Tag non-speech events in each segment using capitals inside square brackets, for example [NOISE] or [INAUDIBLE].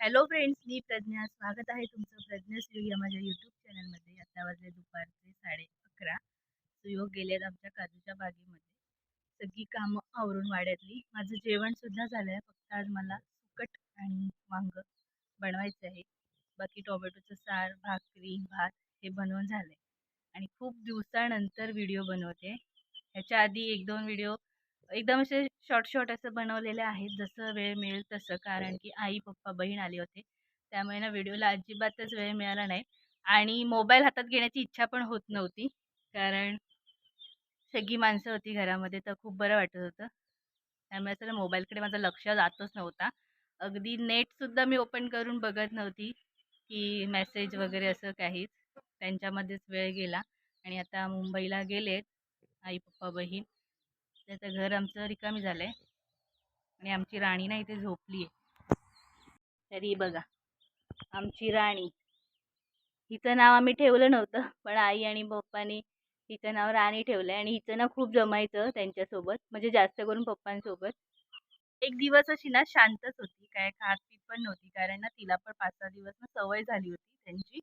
Hello friends मी प्रज्ञा. स्वागत आहे तुमचं प्रज्ञा सुयोग या माझ्या यूट्यूब चॅनलमध्ये आता वाजले दुपारचे साडे अकरा. सुयोग गेलेत आमच्या काजूच्या बागेमध्ये. सगळी कामं आवरून वाड्यातली. माझं जेवणसुद्धा झालं आहे फक्त आज मला सुकट आणि वांग बनवायचं आहे. बाकी टोमॅटोचं सार भाकरी भात हे बनवून झालं आहे आणि खूप दिवसानंतर व्हिडिओ बनवते. ह्याच्या आधी एक दोन व्हिडिओ एकदम असे शॉर्ट शॉर्ट असं बनवलेले आहेत जसं वेळ मिळेल तसं. कारण की आई पप्पा बहीण आले होते त्यामुळे ना व्हिडिओला अजिबातच वेळ मिळाला नाही. आणि मोबाईल हातात घेण्याची इच्छा पण होत नव्हती. कारण सगळी माणसं होती घरामध्ये तर खूप बरं वाटत होतं. त्यामुळे असं मोबाईलकडे माझं लक्ष जातच नव्हता. अगदी नेटसुद्धा मी ओपन करून बघत नव्हती की मेसेज वगैरे असं काहीच. त्यांच्यामध्येच वेळ गेला. आणि आता मुंबईला गेलेत आई पप्पा बहीण. त्याचं घर आमचं रिकामी झालं आहे आणि आमची राणी ना इथे झोपली आहे तरी बघा आमची राणी. हिचं नाव आम्ही ठेवलं नव्हतं पण आई आणि पप्पानी हिचं नाव राणी ठेवलं आहे आणि हिचं ना खूप जमायचं त्यांच्यासोबत म्हणजे जास्त करून पप्पांसोबत. एक दिवस अशी ना शांतच होती काय खात पीत पण नव्हती कारण ना तिला पण पाच सहा दिवस ना सवय झाली होती त्यांची.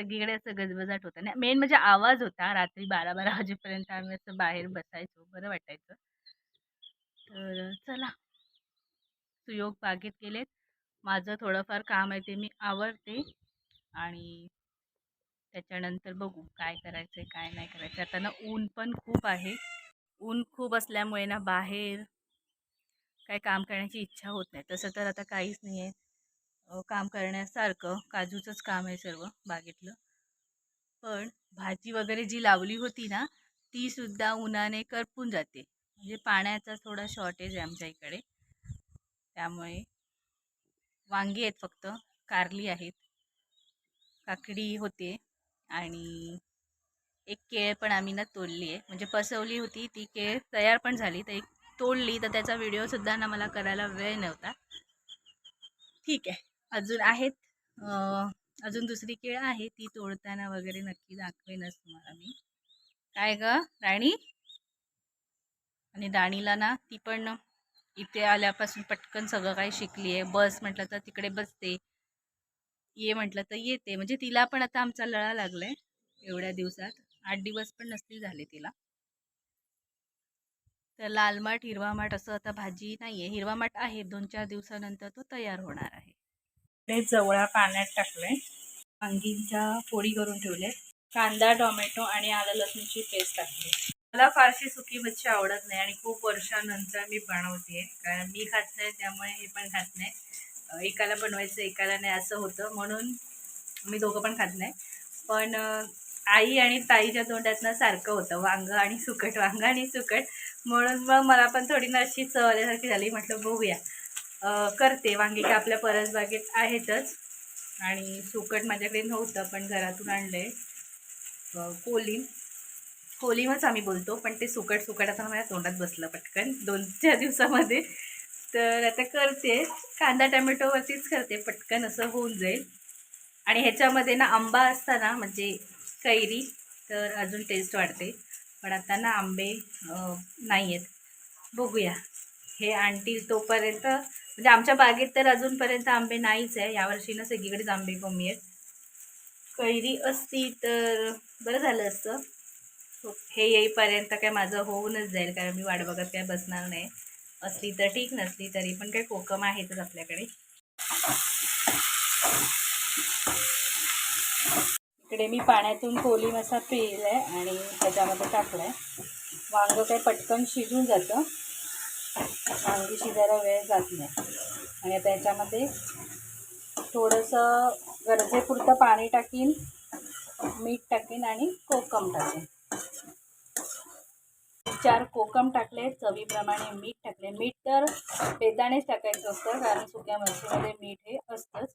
सगळीकडे असं गजबजाट होतं. ना मेन म्हणजे आवाज होता रात्री बारा बारा वाजेपर्यंत आम्ही असं बाहेर बसायचो. बरं वाटायचं. तर चला. सुयोग बागेत गेलेत. माझं थोडंफार काम आहे ते मी आवरते आणि त्याच्यानंतर बघू काय करायचं आहे काय नाही करायचं आता ना ऊन पण खूप आहे. ऊन खूप असल्यामुळे ना बाहेर काय काम करण्याची इच्छा होत नाही. तसं तर आता काहीच नाही आहे. काम करण्यासारखं काजूचंच काम आहे सर्व बागेतलं. पण भाजी वगैरे जी लावली होती ना ती सुद्धा उन्हाने करपून जाते. म्हणजे पाण्याचा थोडा शॉर्टेज आहे आमच्या इकडे. त्यामुळे वांगी आहेत फक्त कारली आहेत. काकडी होते आणि एक केळ पण आम्ही ना तोडली आहे. म्हणजे पसवली होती ती केळ तयार पण झाली. तर एक तोडली तर त्याचा व्हिडिओसुद्धा ना मला करायला वेळ नव्हता. ठीक आहे. अजून आहेत. अजून दुसरी केळ आहे ती तोडताना वगैरे नक्की दाखवेनच तुम्हाला मी. काय ग राणी? आणि राणीला ना ती पण इथे आल्यापासून पटकन सगळं काही शिकली आहे बस म्हटलं तर तिकडे बसते. ये म्हटलं तर येते. म्हणजे तिला पण आता आमचा लळा लागला आहे एवढ्या दिवसात. आठ दिवस पण नसतील झाले तिला. तर लाल माठ हिरवा माठ असं आता भाजी नाही आहे हिरवा माठ आहे. दोन चार दिवसानंतर तो तयार होणार आहे. ते जवळा पाण्यात टाकले वांगींच्या पोळी करून ठेवले कांदा टोमॅटो आणि आलं लसूणची पेस्ट टाकली. मला फारशी सुकी मच्छी आवडत नाही आणि खूप वर्षानंतर मी बनवते कारण मी खात नाही त्यामुळे हे पण खात नाही. एकाला बनवायचं एकाला नाही असं होतं. म्हणून मी दोघं पण खात नाही. पण आई आणि ताईच्या तोंडातनं सारखं होतं. वांग आणि सुकट वांग आणि सुकट. म्हणून मग मला पण थोडी ना अशी चवल्यासारखी झाली. म्हटलं बघूया. करते. वांगी का आपल्या परसबागेत आहेतच. आणि सुकट माझ्याकडे नव्हतं पण घरातून आणलं आहे कोलिम कोलिमच आम्ही बोलतो पण ते सुकट सुकट आता माझ्या तोंडात बसलं पटकन दोन चार दिवसामध्ये. तर आता करते. कांदा टमॅटोवरतीच करते पटकन असं होऊन जाईल. आणि ह्याच्यामध्ये ना आंबा असताना म्हणजे कैरी तर अजून टेस्ट वाढते. पण आता ना आंबे नाही आहेत बघूया. हे आणतील तोपर्यंत म्हणजे आमच्या बागेत तर अजूनपर्यंत आंबे नाहीच आहे. यावर्षी ना सगळीकडेच आंबे कमी आहेत. कैरी असती तर बरं झालं असतं. हो, हे येईपर्यंत काय माझं होऊनच जाईल. कारण मी वाट बघत काय बसणार नाही. असली तर ठीक नसली तरी पण काही कोकम आहेतच आपल्याकडे. इकडे मी पाण्यातून कोली मसा पिळला आहे आणि त्याच्यामध्ये टाकलं आहे वांगं काही पटकन शिजून जातं. वांगी शिजायला वेळ जात नाही. आणि आता याच्यामध्ये थोडंसं गरजेपुरतं पाणी टाकीन मीठ टाकीन आणि कोकम टाकेन. चार कोकम टाकले चवीप्रमाणे मीठ टाकले. मीठ तर बेदाणेच टाकायचं असतं कारण सुक्या मच्छीमध्ये मीठ हे असतंच.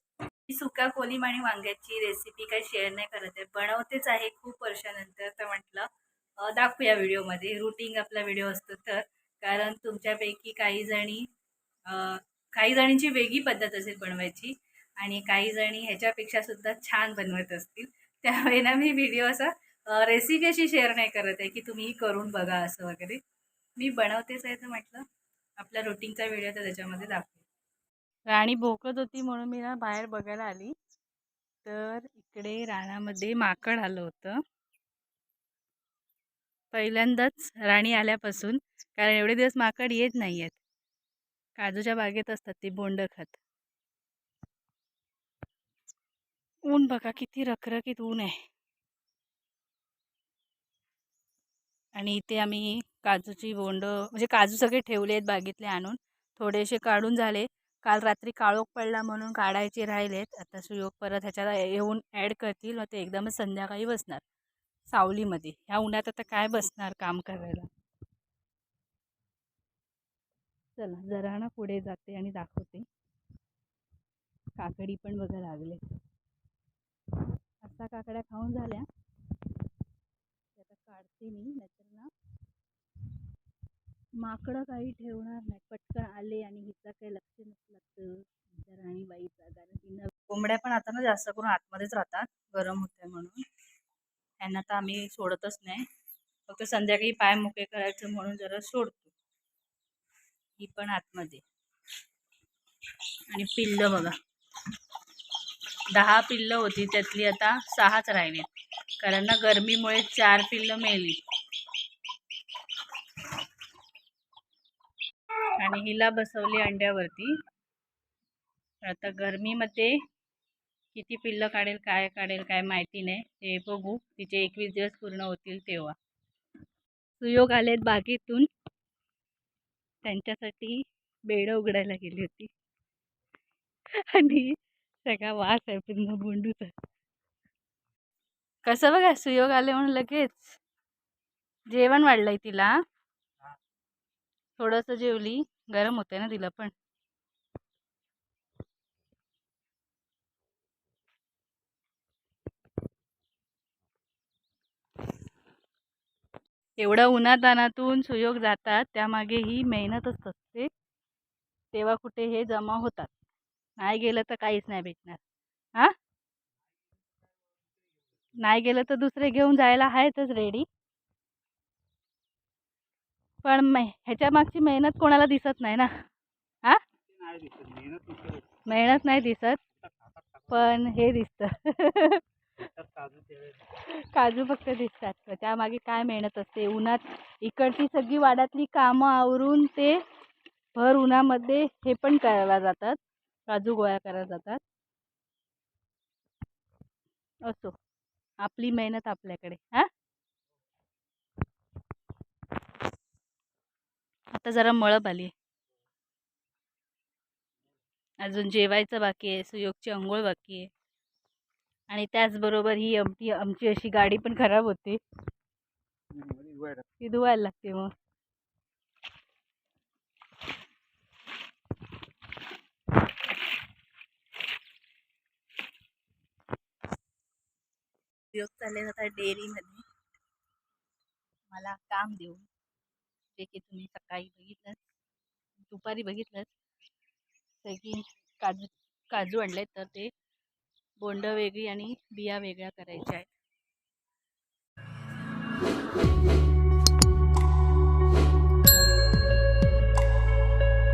सुक्या कोलीम आणि वांग्याची रेसिपी काही शेअर नाही करत आहे. बनवतेच आहे खूप वर्षानंतर तर म्हटलं दाखवूया व्हिडिओमध्ये रुटीन आपला व्हिडिओ असतो तर. कारण तुमच्यापैकी काही जणी काही जणींची वेगळी पद्धत असेल बनवायची आणि काही जणी ह्याच्यापेक्षा सुद्धा छान बनवत असतील. त्यामुळे ना मी व्हिडिओ असा रेसिपी अशी शेअर नाही करत आहे की तुम्ही करून बघा असं वगैरे. मी बनवतेच आहे तर म्हटलं आपल्या रुटीनचा व्हिडिओ तर त्याच्यामध्ये दाखवेल राणी भोकत होती म्हणून मी ना बाहेर बघायला आली. तर इकडे रानामध्ये माकड आलं होतं. पहिल्यांदाच राणी आल्यापासून कारण एवढे दिवस माकड येत नाही आहेत काजूच्या बागेत असतात ती बोंड खात. ऊन बघा किती रखरखीत ऊन आहे. आणि इथे आम्ही काजूची बोंड म्हणजे काजू सगळे ठेवले आहेत बागेतले आणून. थोडेसे काढून झाले. काल रात्री काळोख पडला म्हणून काढायचे राहिलेत. आता सुयोग परत ह्याच्यात येऊन ॲड करतील. मग ते एकदमच संध्याकाळी बसणार. सावलीमध्ये. ह्या उन्हात आता काय बसणार काम करायला? चला जरा ना पुढे जाते आणि दाखवते. काकडी पण बघा लागले. आता काकड्या खाऊन झाल्या. आता काढते मी नाहीतर ना माकडं काही ठेवणार नाही. पटकन आले आणि हिचा काही लक्ष नसलं तर राणीबाईचा कारण तिनं कोंबड्या पण आता ना जास्त करून आतमध्येच राहतात गरम होते म्हणून. त्यांना तर आम्ही सोडतच नाही. फक्त संध्याकाळी पाय मोकळे करायचं म्हणून जरा सोडतो. ही पण आतमध्ये. आणि पिल्लं बघा. दहा पिल्लं होती त्यातली आता सहाच राहिलीत. कारण ना गरमीमुळे चार पिल्लं मेली. आणि हिला बसवली अंड्यावरती. आता गरमीमध्ये किती पिल्लं काढेल काय काढेल काय माहिती नाही. ते बघू. तिचे एकवीस दिवस पूर्ण होतील तेव्हा. सुयोग आलेत बागेतून. त्यांच्यासाठी बेडं उघडायला गेली होती. आणि सगळा वास आहे पूर्ण बोंडूचा. कसं बघा सुयोग आले म्हणून लगेच. जेवण वाढलंय तिला. थोडंसं जेवली गरम होते ना तिला पण. एवढं उन्हातानातून सुयोग जातात त्यामागे ही मेहनतच असते. तेव्हा कुठे हे जमा होतात. नाही गेलं तर काहीच नाही भेटणार. हां? नाही गेलं तर दुसरे घेऊन जायला आहेतच रेडी पण मे ह्याच्या मागची मेहनत कोणाला दिसत नाही ना? हां? मेहनत नाही दिसत. पण हे दिसतं. [LAUGHS] काजू फक्त दिसतात त्यामागे काय मेहनत असते? उन्हात इकडची सगळी वाड्यातली कामं आवरून ते भर उन्हामध्ये हे पण करायला जातात. काजू गोळा करायला जातात. असो. आपली मेहनत आपल्याकडे. हां? आता जरा मळप आली अजून जेवायचं बाकी आहे. सुयोगची अंघोळ बाकी आहे. आणि त्याचबरोबर ही आमची आमची अशी गाडी पण खराब होते. ती धुवायला लागते मग. उपयोग चालले जातात डेअरीमध्ये. मला काम देऊन जे की तुम्ही सकाळी बघितलं दुपारी बघितलं की काजू काजू आणले तर ते बोंड वेगळी आणि बिया वेगळ्या करायच्या आहेत.